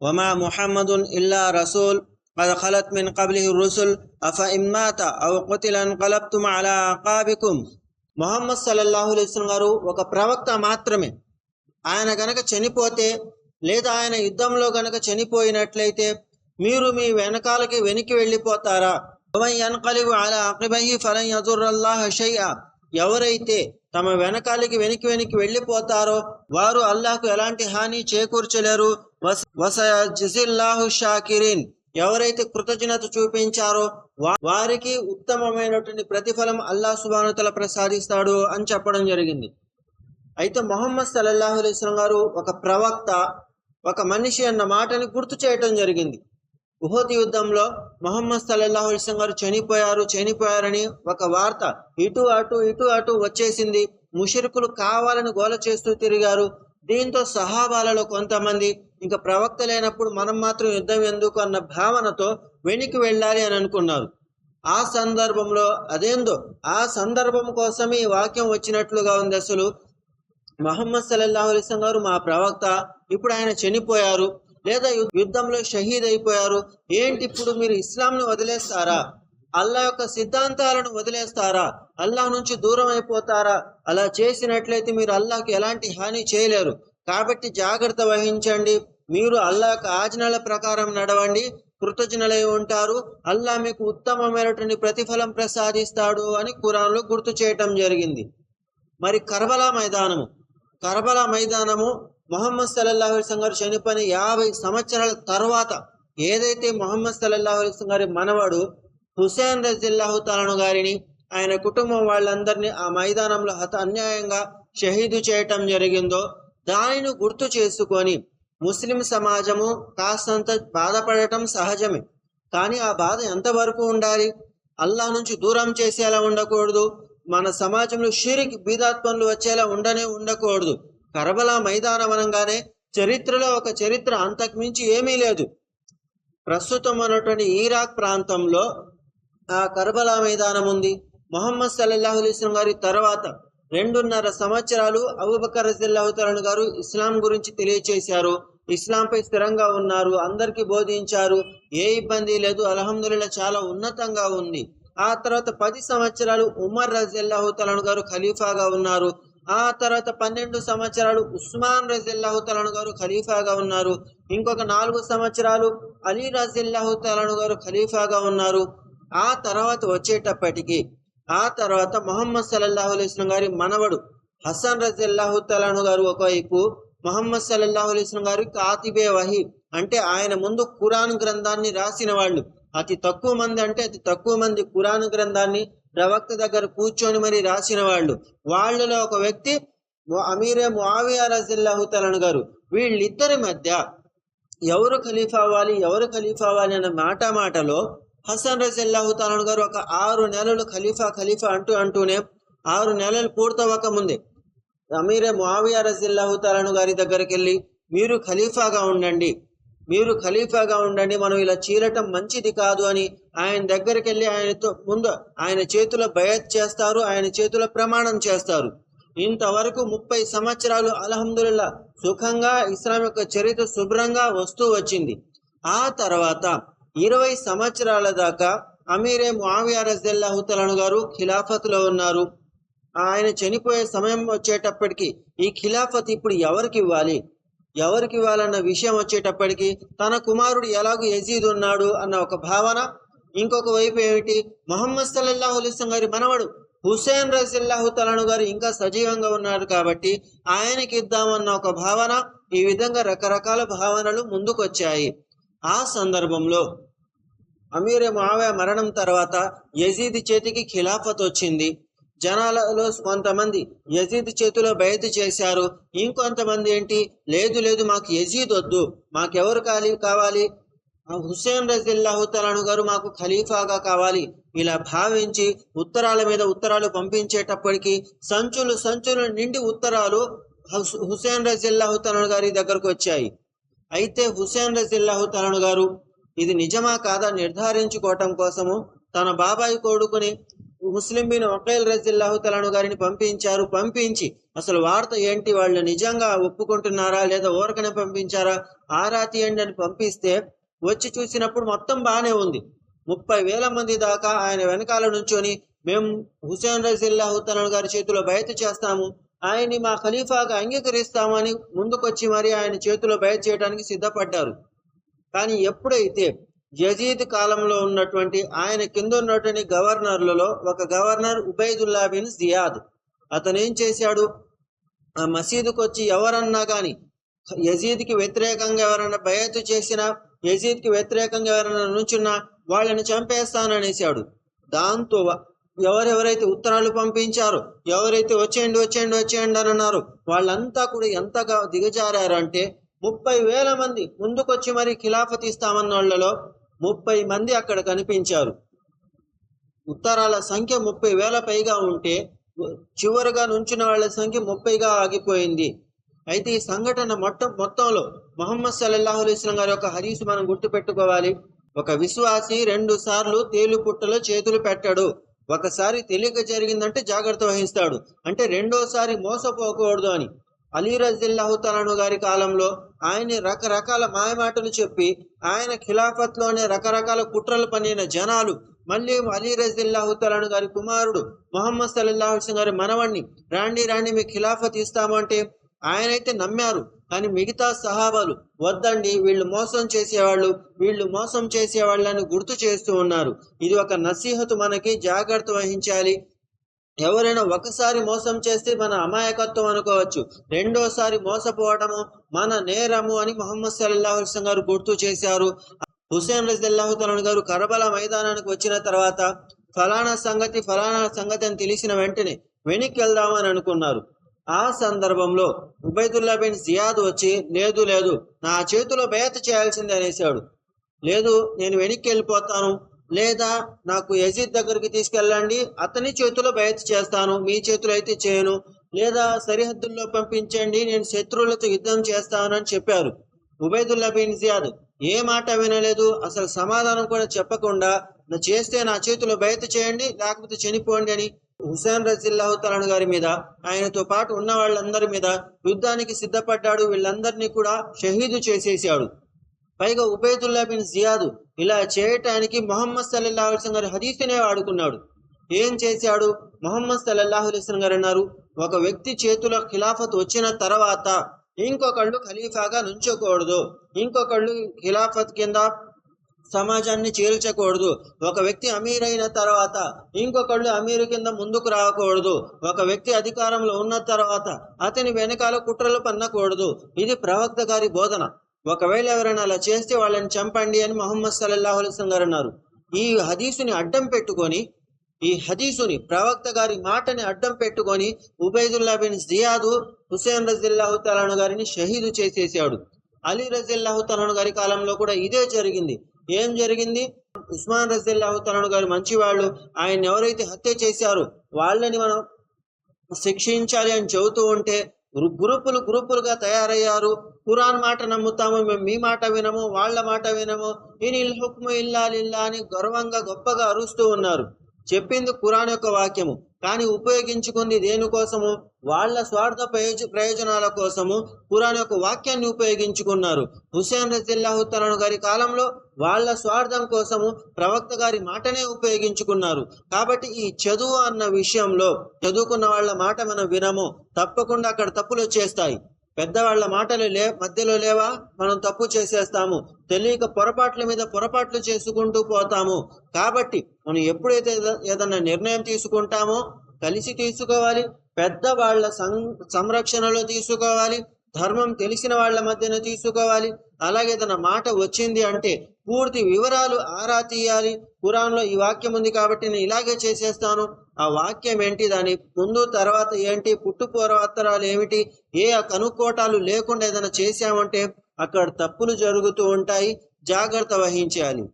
وما محمد إلا رسول قد خلت من قبله الرسل أفإن مات أو قتل انقلبتم على أعقابكم మొహమ్మద్ సల్లల్లాహు అలైస్లం గారు ఒక ప్రవక్త మాత్రమే ఆయన గనక చనిపోతే లేదా ఆయన యుద్ధంలో గనక చనిపోయినట్లయితే మీరు మీ వెనకాలకి వెనక్కి వెళ్ళిపోతారా ఎనకలివు అలా అqiబహి ఫలం యదుర్రల్లాహ షై'a ఎవరైతే తమ వెనకాలకి వెనక్కి వెనక్కి వెళ్ళిపోతారో వారు అల్లాహకు ఎలాంటి హాని చేకూర్చలేరు వసజిల్లాహు షాకిరీన్. ఎవరైతే కృతజ్ఞత చూపించారో వారికి ఉత్తమమైనటువంటి ప్రతిఫలం అల్లా సుబానుతల ప్రసాదిస్తాడు అని చెప్పడం జరిగింది. అయితే మొహమ్మద్ సల్లల్లాహు అలైస్లం గారు ఒక ప్రవక్త ఒక మనిషి అన్న మాటని గుర్తు చేయటం జరిగింది. ఉహోద్ యుద్ధంలో మొహమ్మద్ సల్లల్లాహు అలైస్లం గారు చనిపోయారు చనిపోయారని ఒక వార్త ఇటు అటు ఇటు అటు వచ్చేసింది. ముషరికులు కావాలని గోల చేస్తూ తిరిగారు. దీంతో సహాబాలలో కొంతమంది ఇంకా ప్రవక్త లేనప్పుడు మనం మాత్రం యుద్ధం ఎందుకు అన్న భావనతో వెనక్కి వెళ్ళాలి అని అనుకున్నారు. ఆ సందర్భంలో అదేందో ఆ సందర్భం కోసమే ఈ వాక్యం వచ్చినట్లుగా ఉంది అసలు. మహమ్మద్ సల్లల్లాహు అలైస్లం గారు మా ప్రవక్త ఇప్పుడు ఆయన చనిపోయారు లేదా యుద్ధంలో షహీద్ అయిపోయారు ఏంటి ఇప్పుడు మీరు ఇస్లాంను వదిలేస్తారా? అల్లా యొక్క సిద్ధాంతాలను వదిలేస్తారా? అల్లా నుంచి దూరం అయిపోతారా? అలా చేసినట్లయితే మీరు అల్లాకు ఎలాంటి హాని చేయలేరు. కాబట్టి జాగ్రత్త వహించండి. మీరు అల్లా యొక్క ఆజ్ఞల ప్రకారం నడవండి కృతజ్ఞలై ఉంటారు. అల్లా మీకు ఉత్తమమైనటువంటి ప్రతిఫలం ప్రసాదిస్తాడు అని కురాన్లో గుర్తు చేయటం జరిగింది. మరి కర్బలా మైదానము. కర్బలా మైదానము మొహమ్మద్ సల్లల్లాహు గారు చనిపోయిన యాభై సంవత్సరాల తర్వాత ఏదైతే మొహమ్మద్ సల్లల్లాహు గారి మనవడు హుసేన్ రజిల్లాహు తాలను గారిని ఆయన కుటుంబం వాళ్ళందరినీ ఆ మైదానంలో హత అన్యాయంగా షహీదు చేయటం జరిగిందో దానిని గుర్తు చేసుకొని ముస్లిం సమాజము కాస్తంత బాధపడటం సహజమే. కానీ ఆ బాధ ఎంతవరకు ఉండాలి? అల్లా నుంచి దూరం చేసేలా ఉండకూడదు. మన సమాజంలో షిరిక్ బీదాత్మలు వచ్చేలా ఉండనే ఉండకూడదు. కరబలా మైదానం అనగానే చరిత్రలో ఒక చరిత్ర అంతకుమించి ఏమీ లేదు. ప్రస్తుతం ఉన్నటువంటి ఈరాక్ ప్రాంతంలో ఆ కరబలా మైదానం ఉంది. మొహమ్మద్ సల్లల్లాహు అలైస్లం గారి తర్వాత రెండున్నర సంవత్సరాలు అబుబకర్ రజిల్లాహుతరణ్ గారు ఇస్లాం గురించి తెలియచేశారు. ఇస్లాంపై స్థిరంగా ఉన్నారు అందరికీ బోధించారు. ఏ ఇబ్బంది లేదు అల్హమ్దుల్లా చాలా ఉన్నతంగా ఉంది. ఆ తర్వాత పది సంవత్సరాలు ఉమర్ రజిల్లాహుతలను గారు ఖలీఫాగా ఉన్నారు. ఆ తర్వాత పన్నెండు సంవత్సరాలు ఉస్మాన్ రజిల్లాహుతలను గారు ఖలీఫాగా ఉన్నారు. ఇంకొక నాలుగు సంవత్సరాలు అలీ రజిల్లాహుతలను గారు ఖలీఫాగా ఉన్నారు. ఆ తర్వాత వచ్చేటప్పటికి ఆ తర్వాత మొహమ్మద్ సల్లాహు అలైస్లం గారి మనవడు హసన్ రజిల్లాహు తలాను గారు ఒకవైపు మొహమ్మద్ సల్లల్లాహు అలైస్లం గారి కాతిబే వహీ. అంటే ఆయన ముందు ఖురాన్ గ్రంథాన్ని రాసిన వాళ్ళు. అతి తక్కువ మంది అంటే అతి తక్కువ మంది ఖురాన్ గ్రంథాన్ని ప్రవక్త దగ్గర కూర్చొని మరి రాసిన వాళ్ళు. వాళ్ళలో ఒక వ్యక్తి అమీరే ముఆవియా రజిల్లాహుతలను గారు. వీళ్ళిద్దరి మధ్య ఎవరు ఖలీఫా అవ్వాలి ఎవరు ఖలీఫా అవ్వాలి అన్న మాట మాటలో హసన్ రజిల్లాహుతలను గారు ఒక ఆరు నెలలు ఖలీఫా ఖలీఫా అంటూ అంటూనే ఆరు నెలలు పూర్తవక ముందే అమీరే మావియా రజిల్లాహుతాలను గారి దగ్గరికి వెళ్ళి మీరు ఖలీఫాగా ఉండండి. మీరు ఖలీఫాగా ఉండండి. మనం ఇలా చీలటం మంచిది కాదు అని ఆయన దగ్గరికి వెళ్ళి ఆయనతో ముందు ఆయన చేతిలో బయత్ చేస్తారు ఆయన చేతిలో ప్రమాణం చేస్తారు. ఇంతవరకు ముప్పై సంవత్సరాలు అల్హమ్దుల్లా సుఖంగా ఇస్లాం యొక్క చరిత్ర శుభ్రంగా వస్తూ వచ్చింది. ఆ తర్వాత ఇరవై సంవత్సరాల దాకా అమీరే మావియా రజిల్లాహుతలను గారు ఖిలాఫత్లో ఉన్నారు. ఆయన చనిపోయే సమయం వచ్చేటప్పటికి ఈ ఖిలాఫత్ ఇప్పుడు ఎవరికి ఇవ్వాలి? ఎవరికి ఇవ్వాలన్న విషయం వచ్చేటప్పటికి తన కుమారుడు ఎలాగూ యజీద్ ఉన్నాడు అన్న ఒక భావన. ఇంకొక వైపు ఏమిటి? మొహమ్మద్ సల్లల్లాహు అలైస్లం గారి మనవడు హుసేన్ రజిల్లాహు తలాను గారు ఇంకా సజీవంగా ఉన్నారు కాబట్టి ఆయనకి ఇద్దామన్న ఒక భావన ఈ విధంగా రకరకాల భావనలు ముందుకొచ్చాయి. ఆ సందర్భంలో అమీర్ మావే మరణం తర్వాత యజీద్ చేతికి ఖిలాఫత్ వచ్చింది. జనాలలో కొంతమంది యజీద్ చేతిలో బయట చేశారు. ఇంకొంతమంది ఏంటి? లేదు లేదు మాకు యజీద్ వద్దు. మాకెవరు కాలి కావాలి? హుస్సేన్ రజిల్లాహుతలాను గారు మాకు ఖలీఫాగా కావాలి. ఇలా భావించి ఉత్తరాల మీద ఉత్తరాలు పంపించేటప్పటికి సంచులు సంచులు నిండి ఉత్తరాలు హుస్సేన్ రజిల్లాహుతలాను గారి దగ్గరకు వచ్చాయి. అయితే హుస్సేన్ రజిల్లాహుతలాను గారు ఇది నిజమా కాదా నిర్ధారించుకోవటం కోసము తన బాబాయి కొడుకుని ముస్లిం బిన్ వకీల్ రజిల్లాహు తలాను గారిని పంపించారు. పంపించి అసలు వార్త ఏంటి? వాళ్ళు నిజంగా ఒప్పుకుంటున్నారా? లేదా ఊరకనే పంపించారా? ఆరా తీయండి అని పంపిస్తే వచ్చి చూసినప్పుడు మొత్తం బాగానే ఉంది. ముప్పై వేల మంది దాకా ఆయన వెనకాల నుంచొని మేము హుసేన్ రజిల్లాహుతలన్ గారి చేతిలో బయట చేస్తాము. ఆయన్ని మా ఖలీఫాగా అంగీకరిస్తామని ముందుకొచ్చి మరి ఆయన చేతిలో బయట చేయడానికి సిద్ధపడ్డారు. కానీ ఎప్పుడైతే యజీద్ కాలంలో ఉన్నటువంటి ఆయన కింద ఉన్నటువంటి గవర్నర్లలో ఒక గవర్నర్ ఉబైదుల్లా బిన్ జియాద్. అతను ఏం చేశాడు? ఆ మసీదుకు వచ్చి ఎవరన్నా కానీ యజీద్కి వ్యతిరేకంగా ఎవరైనా బయతు చేసినా యజీద్కి వ్యతిరేకంగా ఎవరైనా నుంచున్నా వాళ్ళని చంపేస్తాననేసాడు దాంతో ఎవరెవరైతే ఉత్తరాలు పంపించారో ఎవరైతే వచ్చేయండి వచ్చేయండి వచ్చేయండి అని అన్నారు వాళ్ళంతా కూడా ఎంతగా దిగజారారంటే ముప్పై వేల మంది ముందుకొచ్చి మరి ఖిలాఫత్ ఇస్తామన్న వాళ్ళలో ముప్పై మంది అక్కడ కనిపించారు. ఉత్తరాల సంఖ్య ముప్పై వేల పైగా ఉంటే చివరిగా నుంచిన వాళ్ళ సంఖ్య ముప్పైగా ఆగిపోయింది. అయితే ఈ సంఘటన మొట్ట మొత్తంలో మొహమ్మద్ సల్లల్లాహు అలైస్లం గారి యొక్క హరీసు మనం గుర్తుపెట్టుకోవాలి. ఒక విశ్వాసి రెండు సార్లు తేలు పుట్టలో చేతులు పెట్టాడు. ఒకసారి తెలియక జరిగిందంటే జాగ్రత్త వహిస్తాడు. అంటే రెండోసారి మోసపోకూడదు అని. అలీ రజిల్లాహుతలాను గారి కాలంలో ఆయన రకరకాల మాయమాటలు చెప్పి ఆయన ఖిలాఫత్లోనే రకరకాల కుట్రలు పనిన జనాలు మళ్ళీ అలీ రజిల్లాహుతలాను గారి కుమారుడు మొహమ్మద్ సల్లాహు గారి మనవణ్ణి రాండి రాండి మీ ఖిలాఫత్ ఇస్తామంటే ఆయనైతే నమ్మారు. కానీ మిగతా సహాబాలు వద్దండి వీళ్ళు మోసం చేసేవాళ్ళు వీళ్ళు మోసం చేసేవాళ్ళని గుర్తు చేస్తూ ఉన్నారు. ఇది ఒక నసీహతు మనకి జాగ్రత్త వహించాలి ఎవరైనా ఒకసారి మోసం చేస్తే మన అమాయకత్వం అనుకోవచ్చు. రెండోసారి మోసపోవడము మన నేరము అని మొహమ్మద్ సల్లాహు గారు గుర్తు చేశారు. హుసేన్ రజల్లాహు గారు కరబల మైదానానికి వచ్చిన తర్వాత ఫలానా సంగతి ఫలానా సంగతి అని తెలిసిన వెంటనే వెనక్కి వెళ్దామని అనుకున్నారు. ఆ సందర్భంలో ఉబైదుల్లా బిన్ జియాద్ వచ్చి లేదు లేదు నా చేతిలో బేత చేయాల్సిందే అనేసాడు లేదు నేను వెనక్కి వెళ్ళిపోతాను. లేదా నాకు యజీద్ దగ్గరికి తీసుకెళ్ళండి అతని చేతిలో బయట చేస్తాను మీ చేతిలో అయితే చేయను. లేదా సరిహద్దుల్లో పంపించండి నేను శత్రువులతో యుద్ధం చేస్తానని చెప్పారు. ఉబైదుల్లా బిన్ జియాద్ ఏ మాట వినలేదు అసలు సమాధానం కూడా చెప్పకుండా "నా చేస్తే నా చేతిలో బయట చేయండి లేకపోతే చనిపోండి అని హుసేన్ రజిల్లాహు తలాను గారి మీద ఆయనతో పాటు ఉన్న వాళ్ళందరి మీద యుద్ధానికి సిద్ధపడ్డాడు. వీళ్ళందరినీ కూడా షహీదు చేసేసాడు. పైగా ఉబైదుల్లా బిన్ జియాదు ఇలా చేయటానికి మొహమ్మద్ సల్లల్లాహు అలైహి గారి హదీసునే వాడుకున్నాడు. ఏం చేశాడు? మొహమ్మద్ సల్లల్లాహు అలైహి గారు అన్నారు ఒక వ్యక్తి చేతుల ఖిలాఫత్ వచ్చిన తర్వాత ఇంకొకళ్ళు ఖలీఫాగా నుంచోకూడదు. ఇంకొకళ్ళు ఖిలాఫత్ కింద సమాజాన్ని చేర్చకూడదు ఒక వ్యక్తి అమీర్ అయిన తర్వాత ఇంకొకళ్ళు అమీరు కింద ముందుకు రాకూడదు. ఒక వ్యక్తి అధికారంలో ఉన్న తర్వాత అతని వెనకాల కుట్రలు పన్నకూడదు. ఇది ప్రవక్త గారి బోధన. ఒకవేళ ఎవరైనా అలా చేస్తే వాళ్ళని చంపండి అని మొహమ్మద్ సల్లల్లాహు అలైహి గారు అన్నారు. ఈ హదీసుని అడ్డం పెట్టుకొని ఈ హదీసుని ప్రవక్త గారి మాటని అడ్డం పెట్టుకొని ఉబైదుల్లా బిన్ జియాదు హుసేన్ రజిల్లాహు తలాను గారిని షహీదు చేసేసాడు. అలీ రజిల్లాహు తలాను గారి కాలంలో కూడా ఇదే జరిగింది. ఏం జరిగింది? ఉస్మాన్ రజిల్లాహు తలాను గారు మంచివాళ్ళు ఆయన ఎవరైతే హత్య చేశారో వాళ్ళని మనం శిక్షించాలి అని చెబుతూ ఉంటే గ్రూపులు గ్రూపులుగా తయారయ్యారు. ఖురాన్ మాట నమ్ముతాము మేము మీ మాట వినము వాళ్ళ మాట వినము. ఇనిల్ హుక్ము ఇల్లా లిల్లా అని గర్వంగా గొప్పగా అరుస్తూ ఉన్నారు. చెప్పింది ఖురాన్ యొక్క వాక్యము. కానీ ఉపయోగించుకుంది దేనికోసము వాళ్ళ స్వార్థ ప్రయోజ ప్రయోజనాల కోసము ఖురాన్ యొక్క వాక్యాన్ని ఉపయోగించుకున్నారు. హుసేన్ రజిల్లాహుతలను గారి కాలంలో వాళ్ళ స్వార్థం కోసము ప్రవక్త గారి మాటనే ఉపయోగించుకున్నారు. కాబట్టి ఈ చదువు అన్న విషయంలో చదువుకున్న వాళ్ళ మాట మనం వినము. తప్పకుండా అక్కడ తప్పులు వచ్చేస్తాయి. పెద్దవాళ్ళ మాటలు లే మధ్యలో లేవా? మనం తప్పు చేసేస్తాము. తెలియక పొరపాట్ల మీద పొరపాట్లు చేసుకుంటూ పోతాము. కాబట్టి మనం ఎప్పుడైతే ఏదన్నా నిర్ణయం తీసుకుంటామో కలిసి తీసుకోవాలి పెద్దవాళ్ళ సం సంరక్షణలో తీసుకోవాలి ధర్మం తెలిసిన వాళ్ళ మధ్యన తీసుకోవాలి. అలాగే తన మాట వచ్చింది అంటే పూర్తి వివరాలు ఆరా తీయాలి. ఖురాన్లో ఈ వాక్యం ఉంది కాబట్టి నేను ఇలాగే చేసేస్తాను. ఆ వాక్యం ఏంటి? దాని ముందు తర్వాత ఏంటి? పుట్టుపూర్వాత్తరాలు ఏమిటి? ఏ కనుక్కోటాలు లేకుండా ఏదైనా చేశామంటే అక్కడ తప్పులు జరుగుతూ ఉంటాయి. జాగ్రత్త వహించాలి.